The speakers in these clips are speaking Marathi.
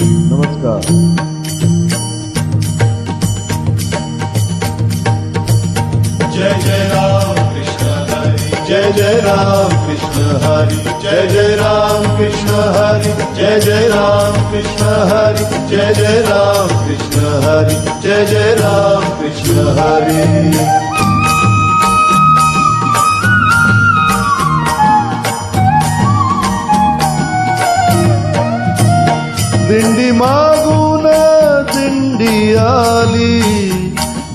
नमस्कार. जय जय राम कृष्ण हरी जय जय राम कृष्ण हरी जय जय राम कृष्ण हरी जय जय राम कृष्ण हरी जय जय राम कृष्ण हरी जय जय राम कृष्ण हरी। दिंडी मागून दिंडी आली.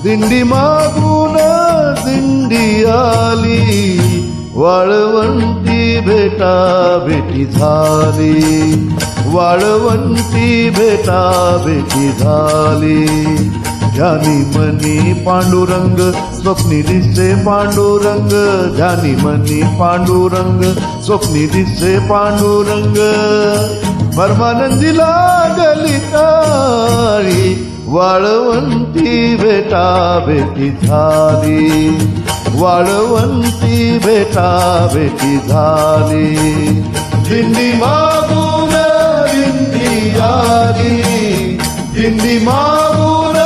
दिंडी मागून दिंडी आली. वाळवंटी भेटा भेटी झाली. वाळवंटी भेटा भेटी झाली. ध्यानी मनी पांडुरंग स्वप्नी दिसे पांडुरंग. ध्यानी मनी पांडुरंग स्वप्नी दिसे पांडुरंग. परमानंदी लागली तारी वाळवंती भेटा भेटी झाली. वाळवंती भेटा भेटी झाली. दिंडी मागून दिंडी आली. दिंडी मागून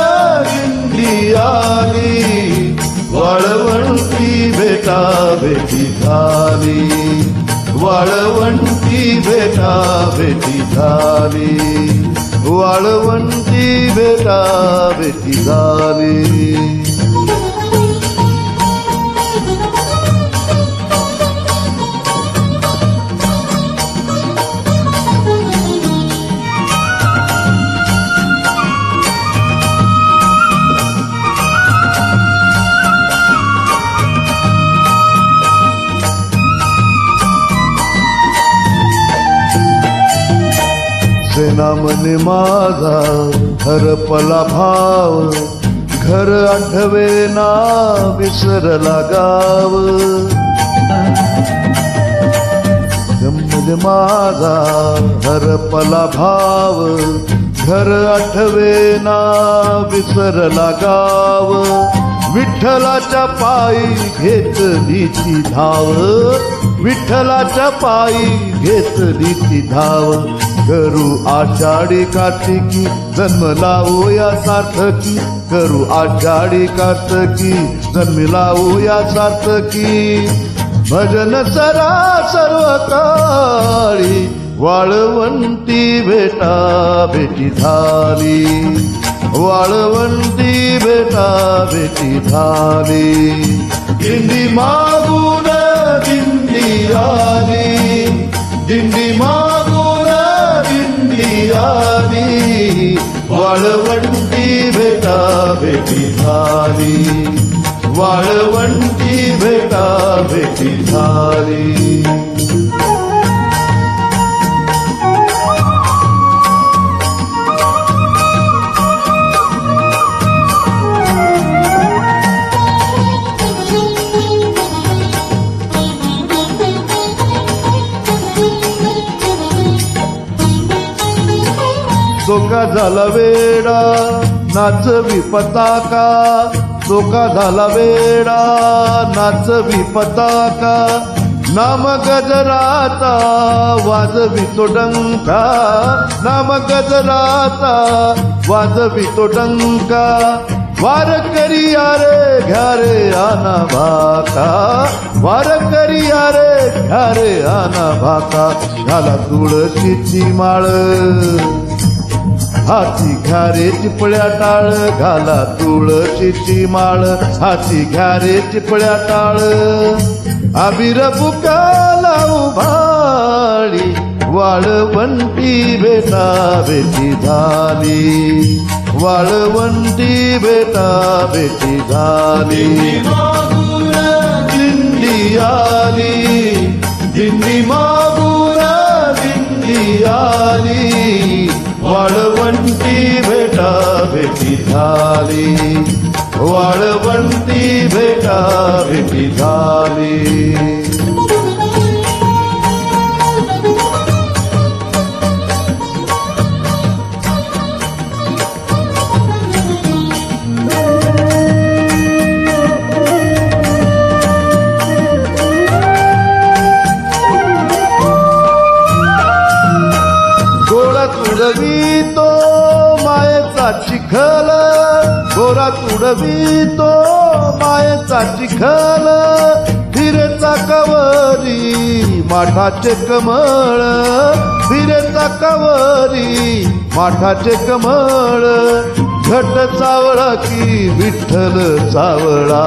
दिंडी आली. वाळवंती भेटा भेटी झाली. वाळवंटी भेटा भेटी झाली. वाळवंटी भेटा भेटी झाली. ना मने माझा हरपला भाव घर आठवे ना विसरला गाव. म्हणजे माझा हरपला भाव घर आठवे ना विसरला गाव. विठ्ठलाच्या पायी घेतली ती धाव विठ्ठलाच्या पायी घेतली ती धाव. करू आषाढी कार्तिकी जन्मला या सार्थकी. करू आषाढी कार्तिकी जन्मला या सार्थकी. भजन सरा सर्व काळी वाळवंटी भेटा भेटी झाली. वाळवंटी भेटा भेटी झाली. दिंडी मागून दिंडी आली. दिंडी मागून वाळवंटी भेटा भेटी झाली. वाळवंटी भेटा भेटी झाली. सोका झाला वेडा. नाचवी विपताका. सोका झाला वेडा. नाच विपताका. नाम गजराता. वाजवी तो डंका. नाम गजराता. वाजवी तो डंका. वार करी रे घ्या रे आना भाका. वार करी अरे घ्यारे आना भाका. झाला तुळशीची माळ. हाती घारे चिपळ्या टाळ घाला तुळशीची माळ. हाती घारे चिपळ्या टाळ आबिर बुकाला उभाळी. वाळवंटी बेटा बेटी झाली. वाळवंटी बेटा बेटी झाली. दिंडी आली. दिंडी मागुरा दिंडी आली. वाळवंटी भेटा भेटी झाली. वाळवंटी भेटा भेटी झाली. चिखल गोरा तुडवितो मायेचा चिखल हिरेचा कवरी माठाचे कमळ. हिरेचा कवरी माठाचे कमळ. घट चावळा की विठ्ठल चावळा.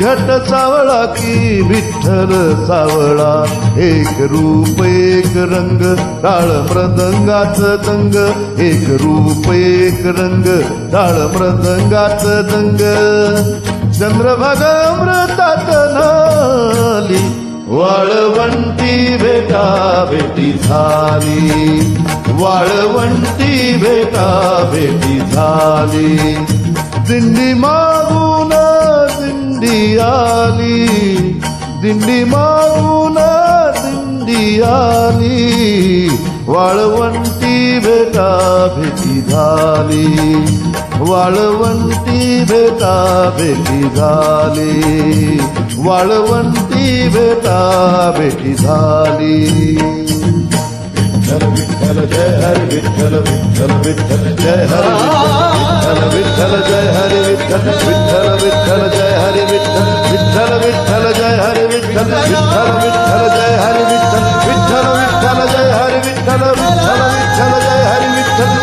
घट चावळा की विठ्ठल चावळा. एक रूप एक रंग टाळ मृदंगाच दंग. एक रूप एक रंग टाळ मृदंगाच दंग. चंद्रभाग अमृतात नाली वाळवंटी भेटा भेटी झाली. वाळवंटी भेटा भेटी झाली. दिंडी मागून दिंडी आली दिंडी मागून दिंडी आली वाळवंटी भेटा भेटी झाली वाळवंटी भेटा भेटी झाली वाळवंटी भेटा भेटी झाली. विठ्ठल जय हरी विठ्ठल विठ्ठल विठ्ठल जय हरी विठ्ठल विठ्ठल जय हरी विठ्ठल विठ्ठल विठ्ठल విఠల విఠల జయ హరి విఠల విఠల విఠల జయ హరి విఠల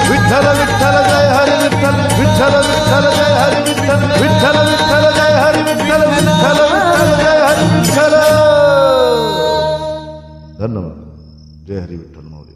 విఠల విఠల జయ హరి విఠల విఠల విఠల జయ హరి విఠల విఠల విఠల జయ హరి విఠల విఠల విఠల జయ హరి మౌర్య